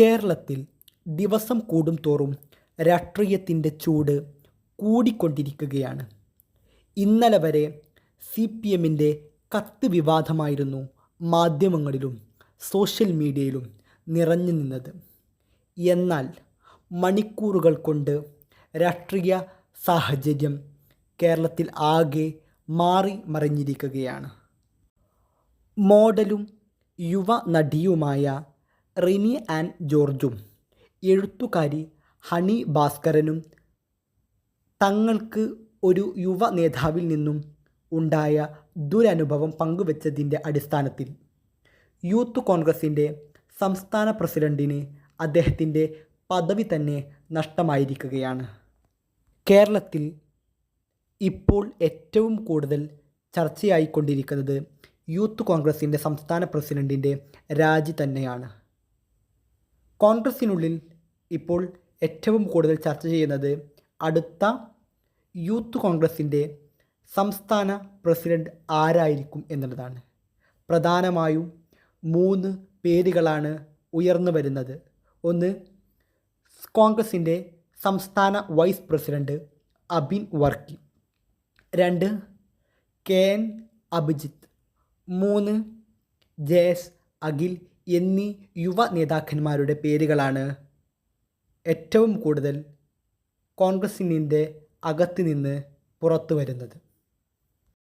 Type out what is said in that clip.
കേരളത്തിൽ ദിവസം കൂടും തോറും രാഷ്ട്രീയത്തിന്റെ ചൂട് കൂടിക്കൊണ്ടിരിക്കുകയാണ്. ഇന്നലെ വരെ സി പി എമ്മിന്റെ കത്ത് വിവാദമായിരുന്നു മാധ്യമങ്ങളിലും സോഷ്യൽ മീഡിയയിലും നിറഞ്ഞു നിന്നത്. എന്നാൽ മണിക്കൂറുകൾ കൊണ്ട് രാഷ്ട്രീയ സാഹചര്യം കേരളത്തിൽ ആകെ മാറി മറിഞ്ഞിരിക്കുകയാണ്. മോഡലും യുവ നടിയുമായ റിനി ആൻഡ് ജോർജും. എഴുത്തുകാരി ഹണി ഭാസ്കരനും തങ്ങൾക്ക് ഒരു യുവ നേതാവിൽ നിന്നും ഉണ്ടായ ദുരനുഭവം പങ്കുവച്ചതിന്റെ അടിസ്ഥാനത്തിൽ യൂത്ത് കോൺഗ്രസിന്റെ സംസ്ഥാന പ്രസിഡന്റിന് അദ്ദേഹത്തിന്റെ പദവി തന്നെ നഷ്ടമായിരിക്കുകയാണ്. കേരളത്തിൽ ഇപ്പോൾ ഏറ്റവും കൂടുതൽ ചർച്ചയായിക്കൊണ്ടിരിക്കുന്നത് യൂത്ത് കോൺഗ്രസിന്റെ സംസ്ഥാന പ്രസിഡന്റിന്റെ രാജി തന്നെയാണ്. കോൺഗ്രസിനുള്ളിൽ ഇപ്പോൾ ഏറ്റവും കൂടുതൽ ചർച്ച ചെയ്യുന്നത് അടുത്ത യൂത്ത് കോൺഗ്രസിന്റെ സംസ്ഥാന പ്രസിഡന്റ് ആരായിരിക്കും എന്നുള്ളതാണ്. പ്രധാനമായും മൂന്ന് പേരുകളാണ് ഉയർന്നു വരുന്നത്. ഒന്ന് കോൺഗ്രസിന്റെ സംസ്ഥാന വൈസ് പ്രസിഡന്റ് അബിൻ വർക്കി. രണ്ട് കെ എൻ അഭിജിത്ത്. മൂന്ന് ജയസ് അഖിൽ എന്നീ യുവ നേതാക്കന്മാരുടെ പേരുകളാണ് ഏറ്റവും കൂടുതൽ കോൺഗ്രസിന്റെ അകത്ത് നിന്ന് പുറത്തു വരുന്നത്